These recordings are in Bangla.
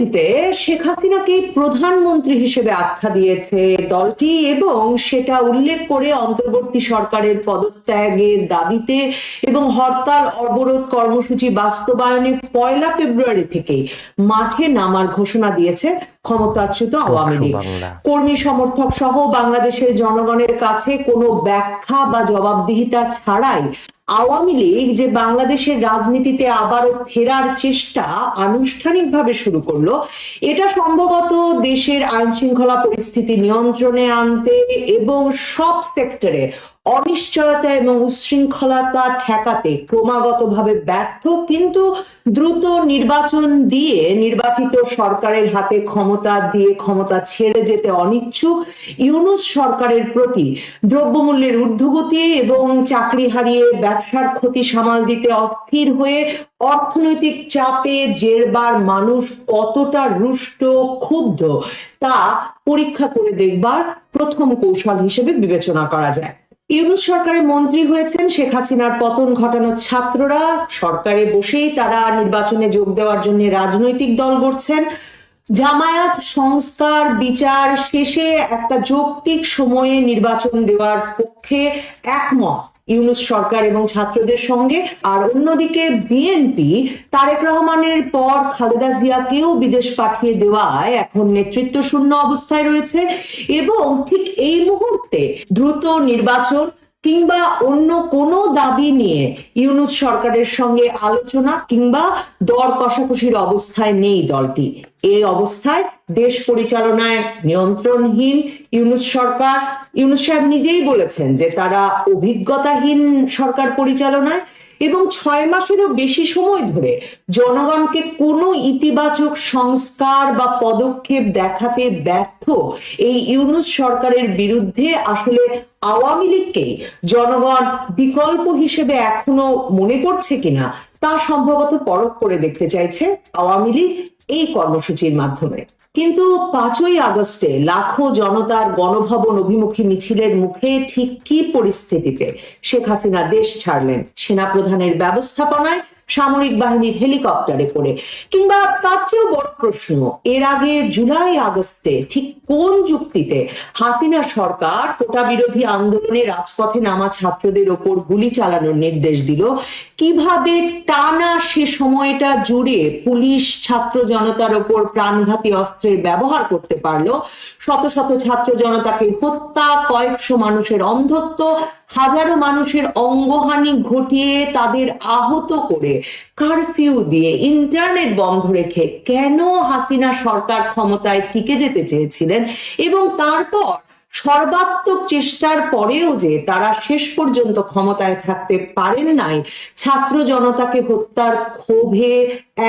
রাজনীতিতে শেখ হাসিনাকে প্রধানমন্ত্রী হিসেবে আখ্যা দিয়েছে দলটি এবং সেটা উল্লেখ করে অন্তর্বর্তী সরকারের পদত্যাগের দাবিতে এবং হরতাল অবরোধ কর্মসূচি বাস্তবায়নে পয়লা ফেব্রুয়ারি থেকে মাঠে নামার ঘোষণা দিয়েছে ক্ষমতাচ্যুত আওয়ামী লীগ। কর্মী সমর্থক সহ বাংলাদেশের জনগণের কাছে কোনো ব্যাখ্যা বা জবাবদিহিতা ছাড়াই আওয়ামী লীগ যে বাংলাদেশের রাজনীতিতে আবারও ফেরার চেষ্টা আনুষ্ঠানিকভাবে শুরু করল, এটা সম্ভবত দেশের আইন শৃঙ্খলা পরিস্থিতি নিয়ন্ত্রণে আনতে এবং সব সেক্টরে অনিশ্চয়তা এবং উচ্ছৃঙ্খলতা ঠেকাতে ক্রমাগতভাবে ব্যর্থ, কিন্তু দ্রুত নির্বাচন দিয়ে নির্বাচিত সরকারের হাতে ক্ষমতা দিয়ে ক্ষমতা ছেড়ে যেতে অনিচ্ছুক ইউনুস সরকারের প্রতি দ্রব্যমূল্যের ঊর্ধ্বগতি এবং চাকরি হারিয়ে ব্যবসার ক্ষতি সামাল দিতে অস্থির হয়ে অর্থনৈতিক চাপে জেরবার মানুষ কতটা রুষ্ট, ক্ষুব্ধ তা পরীক্ষা করে দেখবার প্রথম কৌশল হিসেবে বিবেচনা করা যায়। ইউনুস সরকারের মন্ত্রী হয়েছেন শেখ হাসিনার পতন ঘটানোর ছাত্ররা। সরকারে বসেই তারা নির্বাচনে যোগ দেওয়ার জন্য রাজনৈতিক দল গড়ছেন। জামায়াত সংস্কার বিচার শেষে একটা যৌক্তিক সময়ে নির্বাচন দেওয়ার পক্ষে একমত। ইউনুস সরকার এবং ছাত্রদের সঙ্গে। আর অন্যদিকে বিএনপি তারেক রহমানের পর খালেদা জিয়াকেও বিদেশ পাঠিয়ে দেওয়ায় এখন নেতৃত্ব শূন্য অবস্থায় রয়েছে। এবং ঠিক এই মুহূর্তে দ্রুত নির্বাচন কিংবা অন্য কোনো দাবি নিয়ে ইউনুস সরকারের সঙ্গে আলোচনা কিংবা দর কষাকষির অবস্থায় নেই দলটি। এই অবস্থায় দেশ পরিচালনায় নিয়ন্ত্রণহীন ইউনুস সরকার, ইউনুস সাহেব নিজেই বলেছেন যে তারা অভিজ্ঞতাহীন সরকার পরিচালনায় এবং ছয় মাসেরও বেশি সময় ধরে জনগণকে কোনো ইতিবাচক সংস্কার বা পদক্ষেপ দেখাতে ব্যর্থ এই ইউনুস সরকারের বিরুদ্ধে আসলে আওয়ামী লীগকেই জনগণ বিকল্প হিসেবে এখনও মনে করছে কিনা তা সম্ভবত পরখ করে দেখতে চাইছে আওয়ামী লীগ এই কর্মসূচির মাধ্যমে। কিন্তু পাঁচই আগস্টে লাখো জনতার গণভবন অভিমুখী মিছিলের মুখে ঠিক কি পরিস্থিতিতে শেখ হাসিনা দেশ ছাড়লেন সেনাপ্রধানের ব্যবস্থাপনায় সামরিক বাহিনীর হেলিকপ্টারে করে। কিংবা তার চেয়েও বড় প্রশ্ন, এর আগে জুলাই আগস্টে ঠিক কোন যুক্তিতে হাসিনা সরকার কোটা বিরোধী আন্দোলনে রাজপথে নামা ছাত্রদের ওপর গুলি চালানোর নির্দেশ দিল, কীভাবে টানা সে সময়টা জুড়ে পুলিশ ছাত্র জনতার ওপর প্রাণঘাতী অস্ত্রের ব্যবহার করতে পারল, শত শত ছাত্র জনতাকে হত্যা, কয়েকশো মানুষের অন্ধত্ব, হাজারো মানুষের অঙ্গহানি ঘটিয়ে তাদের আহত করে কারফিউ দিয়ে ইন্টারনেট বন্ধ রেখে কেন হাসিনা সরকার ক্ষমতায় টিকে যেতে চেয়েছিলেন এবং তারপর সর্বাত্মক চেষ্টার পরেও যে তারা শেষ পর্যন্ত ক্ষমতায় থাকতে পারেন নাই, ছাত্র জনতাকে হত্যার ক্ষোভে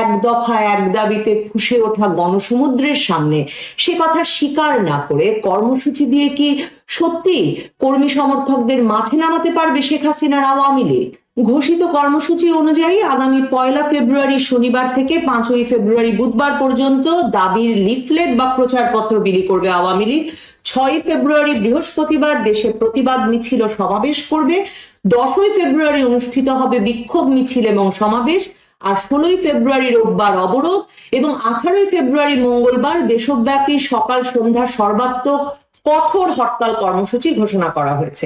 এক দফা এক দাবিতে ফুসে ওঠা গণসমুদ্রের সামনে, সে কথা স্বীকার না করে কর্মসূচি দিয়ে কি সত্যি কর্মী সমর্থকদের মাঠে নামাতে পারবে শেখ হাসিনার আওয়ামী লীগ? ঘোষিত কর্মসূচি অনুযায়ী আগামী পয়লা ফেব্রুয়ারি শনিবার থেকে পাঁচই ফেব্রুয়ারি বুধবার পর্যন্ত দাবির লিফলেট বা প্রচারপত্র বিলি করবে আওয়ামী লীগ। ছয় ফেব্রুয়ারি বৃহস্পতিবার দেশে প্রতিবাদ মিছিল সমাবেশ করবে। দশই ফেব্রুয়ারি অনুষ্ঠিত হবে বিক্ষোভ মিছিল এবং সমাবেশ। আর ষোলোই ফেব্রুয়ারি রোববার অবরোধ এবং আঠারোই ফেব্রুয়ারি মঙ্গলবার দেশব্যাপী সকাল সন্ধ্যা সর্বাত্মক কঠোর হরতাল কর্মসূচি ঘোষণা করা হয়েছে।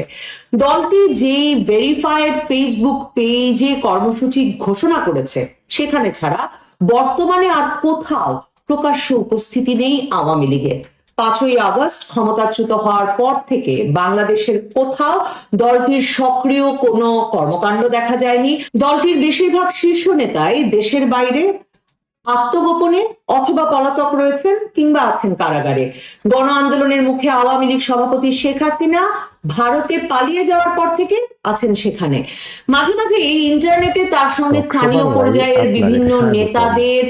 দলটি যেই ভেরিফাইড ফেসবুক পেজে কর্মসূচি ঘোষণা করেছে, সেখানে ছাড়া বর্তমানে আর কোথাও প্রকাশ্য উপস্থিতি নেই আওয়ামী লীগের। পাঁচই আগস্ট ক্ষমতাচ্যুত হওয়ার পর থেকে বাংলাদেশের কোথাও দলটির সক্রিয় কোনো কর্মকাণ্ড দেখা যায়নি। দলটির বেশিরভাগ শীর্ষ নেতাই দেশের বাইরে আত্মগোপনে অথবা পলাতক রয়েছেন কিংবা আছেন কারাগারে। গণ আন্দোলনের মুখে আওয়ামী লীগ সভাপতি শেখ হাসিনা ভারতে পালিয়ে যাওয়ার পর থেকে আছেন সেখানে। মাঝে মাঝে এই ইন্টারনেটে তার সঙ্গে স্থানীয় পর্যায়ের বিভিন্ন নেতাদের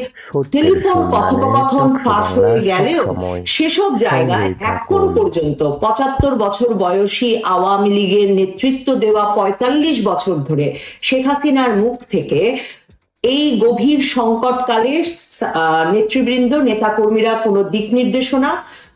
টেলিফোন কথোপকথন চক্ষু ফাঁস হয়ে গেলেও সেসব জায়গায় এখন পর্যন্ত পঁচাত্তর বছর বয়সী আওয়ামী লীগের নেতৃত্ব দেওয়া পঁয়তাল্লিশ বছর ধরে শেখ হাসিনার মুখ থেকে এই গভীর সংকটকালে নেতৃবৃন্দ, নেতাকর্মীরা কোনো দিক নির্দেশনা,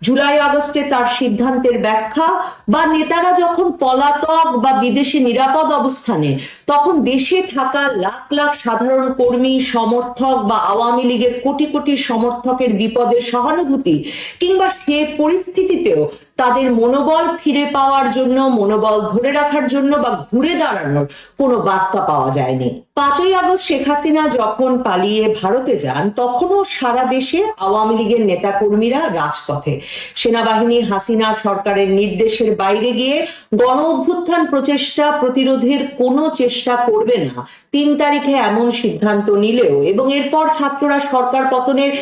জুলাই আগস্টে তার সিদ্ধান্তের ব্যাখ্যা, বা নেতারা যখন পলাতক বা বিদেশে নিরাপদ অবস্থানে, তখন দেশে থাকা লাখ লাখ সাধারণ কর্মী, সমর্থক বা আওয়ামী লীগের কোটি কোটি সমর্থকের বিপদের সহানুভূতি, কিংবা সে পরিস্থিতিতেও তাদের মনোবল ফিরে পাওয়ার জন্য, মনোবল ধরে রাখার জন্য বা ঘুরে দাঁড়ানোর কোনো বার্তা পাওয়া যায়নি। পাঁচই আগস্ট শেখ হাসিনা যখন পালিয়ে ভারতে যান, তখনও সারা দেশে আওয়ামী লীগের নেতাকর্মীরা রাজপথে। সেনাবাহিনী হাসিনা সরকারের নির্দেশের বাইরে গিয়ে গণ অভ্যুত্থান প্রচেষ্টা প্রতিরোধের কোনো চেষ্টা করবে না। তিন তারিখে এমন সিদ্ধান্ত নিলেও এবং এরপর ছাত্ররা সরকার পতনের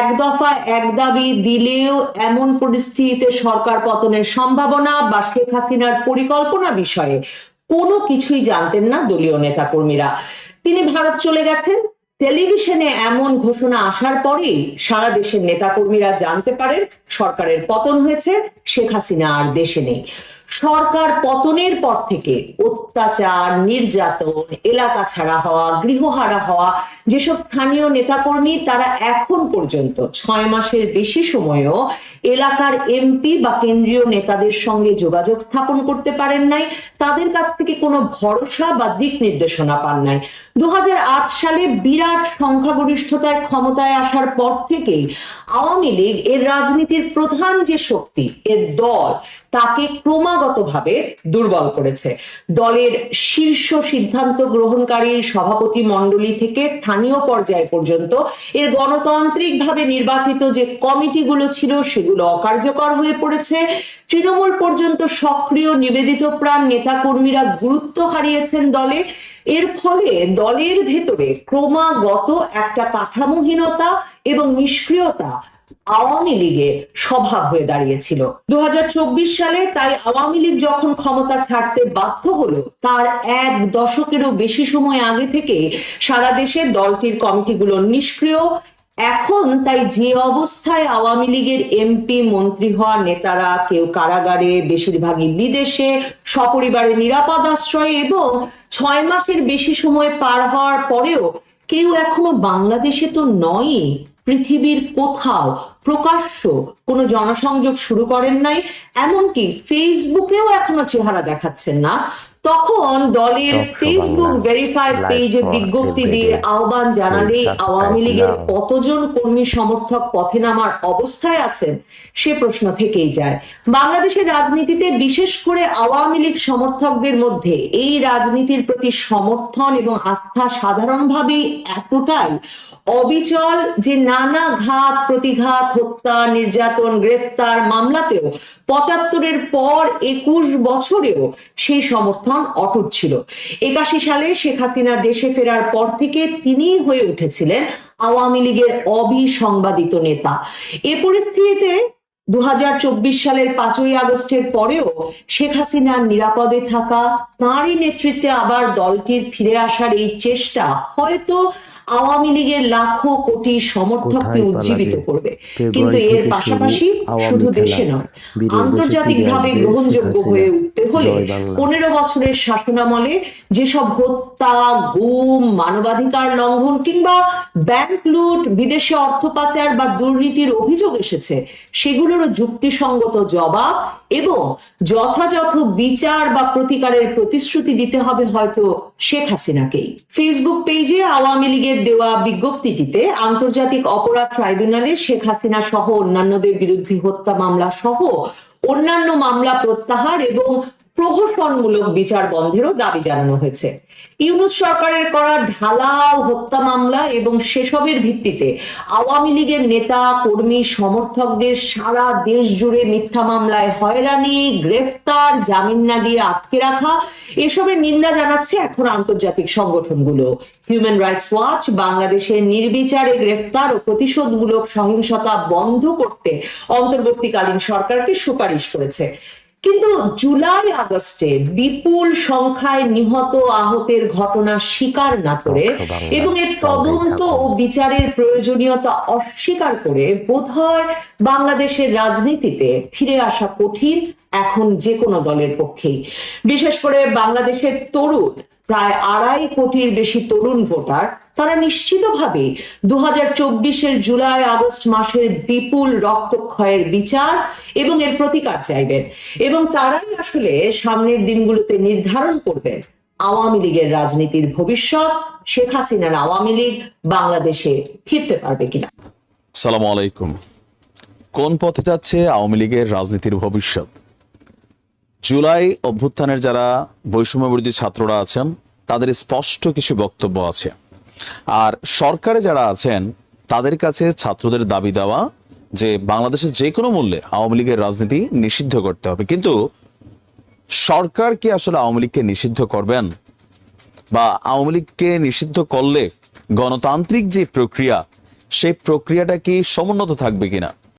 এক দফা এক দাবি দিলেও এমন পরিস্থিতিতে সরকার পতনের সম্ভাবনা বা শেখ হাসিনার পরিকল্পনা বিষয়ে কোনো কিছুই জানতেন না দলীয় নেতা কর্মীরা তিনি ভারত চলে গেছেন। টেলিভিশনে এমন ঘোষণা আসার পরেই সারা দেশের নেতাকর্মীরা জানতে পারেন সরকারের পতন হয়েছে, শেখ হাসিনা আর দেশে নেই। সরকার পতনের পর থেকে অত্যাচার, নির্যাতন, এলাকা ছাড়া হওয়া, গৃহহারা হওয়া, যেসব স্থানীয় নেতাকর্মী তারা এখন পর্যন্ত ছয় মাসের বেশি সময়েও এলাকার এমপি বা কেন্দ্রীয় নেতাদের সঙ্গে যোগাযোগ স্থাপন করতে পারেন নাই, তাদের কাছ থেকে কোনো ভরসা বা দিক নির্দেশনা পান নাই। দু হাজার আট সালে বিরাট সংখ্যাগরিষ্ঠতায় ক্ষমতায় আসার পর থেকেই আওয়ামী লীগ এর রাজনীতির প্রধান যে শক্তি, এর দল, তাকে ক্রমাগতভাবে দুর্বল করেছে। দলের শীর্ষ সিদ্ধান্ত গ্রহণকারী সভাপতি মণ্ডলী থেকে স্থানীয় পর্যায় পর্যন্ত এর গণতান্ত্রিকভাবে নির্বাচিত যে কমিটিগুলো ছিল সেগুলো অকার্যকর হয়ে পড়েছে। তৃণমূল পর্যন্ত সক্রিয় নিবেদিত প্রাণ নেতাকর্মীরা গুরুত্ব হারিয়েছেন দলে। এর ফলে দলের ভেতরে ক্রমাগত একটা কাঠামোহীনতা এবং নিষ্ক্রিয়তা আওয়ামী লীগের স্বভাব হয়ে দাঁড়িয়েছিল। দু হাজার চব্বিশ সালে তাই আওয়ামী লীগ যখন ক্ষমতা ছাড়তে বাধ্য হলো, তার এক দশকেরও বেশি সময় আগে থেকে সারা দেশে দলটির কমিটিগুলো নিষ্ক্রিয়। এখন তাই যে অবস্থায় আওয়ামী লীগের এমপি, মন্ত্রী হওয়া নেতারা কেউ কারাগারে, বেশিরভাগই বিদেশে, সপরিবারে নিরাপদ আশ্রয়ে এবং ছয় মাসের বেশি সময় পার হওয়ার পরেও কেউ এখনও বাংলাদেশে তো নয় পৃথিবীর কোথাও প্রকাশ্য কোনো জনসংযোগ শুরু করেন নাই এমনকি ফেসবুকেও এখনও চেহারা দেখাচ্ছেন না। তখন দলের ফেসবুক ভেরিফাইড পেজে বিজ্ঞপ্তি দিয়ে আহ্বান subscribe আওয়ামী লীগের কতজন কর্মী সমর্থক পথে নামার অবস্থায় আছেন সে প্রশ্ন থেকেই যায়। বাংলাদেশের রাজনীতিতে বিশেষ করে আওয়ামী লীগ সমর্থকদের মধ্যে এই রাজনীতির প্রতি সমর্থন এবং আস্থা সাধারণভাবেই এতটাই অবিচল যে নানা ঘাত প্রতিঘাত হত্যা নির্যাতন গ্রেফতার মামলাতেও পঁচাত্তরের পর একুশ বছরেও সেই সমর্থন অটুট ছিল। একাশি সালে শেখ হাসিনা দেশে ফেরার পর থেকে তিনি হয়ে উঠেছিলেন আওয়ামী লীগের অবিসংবাদিত নেতা। এ পরিস্থিতিতে দু হাজার চব্বিশ সালের পাঁচই আগস্টের পরেও শেখ হাসিনার নিরাপদে থাকা, তাঁরই নেতৃত্বে আবার দলটির ফিরে আসার এই চেষ্টা হয়তো আওয়ামী লীগের লাখো কোটি সমর্থককে উজ্জীবিত করবে। কিন্তু এর পাশাপাশি শুধু দেশে নয় আন্তর্জাতিকভাবে গ্রহণযোগ্য হয়ে উঠতে হলে পনেরো বছরের শাসনামলে যেসব হত্যা গুম মানবাধিকার লঙ্ঘন কিংবা ব্যাংক লুট বিদেশে অর্থ পাচার বা দুর্নীতির অভিযোগ এসেছে সেগুলোরও যুক্তিসঙ্গত জবাব এবং যথাযথ বিচার বা প্রতিকারের প্রতিশ্রুতি দিতে হবে হয়তো শেখ হাসিনাকেই। ফেসবুক পেজে আওয়ামী লীগের দেওয়া বিজ্ঞপ্তিটিতে আন্তর্জাতিক অপরাধ ট্রাইব্যুনালে শেখ হাসিনা সহ অন্যান্যদের বিরুদ্ধে হত্যা মামলা সহ অন্যান্য মামলা প্রত্যাহার এবং প্রহসনমূলক বিচার বন্ধেরও দাবি জানানো হয়েছে। ইউনুস সরকারের করা ঢালাও হত্যা মামলা এবং সেসবের ভিত্তিতে আওয়ামী লীগের নেতা, কর্মী, সমর্থকদের সারা দেশ জুড়ে মিথ্যা মামলায় হয়রানি, গ্রেফতার, জামিন না দিয়ে আটকে রাখা, এসবের নিন্দা জানাচ্ছে এখন আন্তর্জাতিক সংগঠনগুলো। হিউম্যান রাইটস ওয়াচ বাংলাদেশের নির্বিচারে গ্রেফতার ও প্রতিশোধমূলক সহিংসতা বন্ধ করতে অন্তর্বর্তীকালীন সরকারকে সুপারিশ করেছে। কিন্তু জুলাই আগস্টে বিপুল সংখ্যায় নিহত আহতের ঘটনা স্বীকার না করে এবং এর তদন্ত ও বিচারের প্রয়োজনীয়তা অস্বীকার করে বোধহয় বাংলাদেশের রাজনীতিতে ফিরে আসা কঠিন এখন যে কোনো দলের পক্ষেই। বিশেষ করে বাংলাদেশের তরুণ প্রায় আড়াই কোটির বেশি তরুণ ভোটার, তারা নিশ্চিতভাবে দু হাজার জুলাই, আগস্ট মাসের বিপুল রক্তক্ষয়ের বিচার এবং এর প্রতিকার চাইবেন। এবং তারাই আসলে সামনের দিনগুলোতে নির্ধারণ করবেন আওয়ামী লীগের রাজনীতির ভবিষ্যৎ, শেখ হাসিনার আওয়ামী লীগ বাংলাদেশে ফিরতে পারবে কিনা। সালাম আলাইকুম। কোন পথে যাচ্ছে আওয়ামী লীগের রাজনীতির ভবিষ্যৎ? জুলাই অভ্যুত্থানের যারা বৈষম্য বিরোধী ছাত্ররা আছেন, তাদের স্পষ্ট কিছু বক্তব্য আছে। আর সরকারে যারা আছেন, তাদের কাছে ছাত্রদের দাবি দেওয়া যে বাংলাদেশের যে কোনো মূল্যে আওয়ামী লীগের রাজনীতি নিষিদ্ধ করতে হবে। কিন্তু সরকার কি আসলে আওয়ামী লীগকে নিষিদ্ধ করবেন? বা আওয়ামী লীগকে নিষিদ্ধ করলে গণতান্ত্রিক যে প্রক্রিয়া, সেই প্রক্রিয়াটা কি সমুন্নত থাকবে কিনা?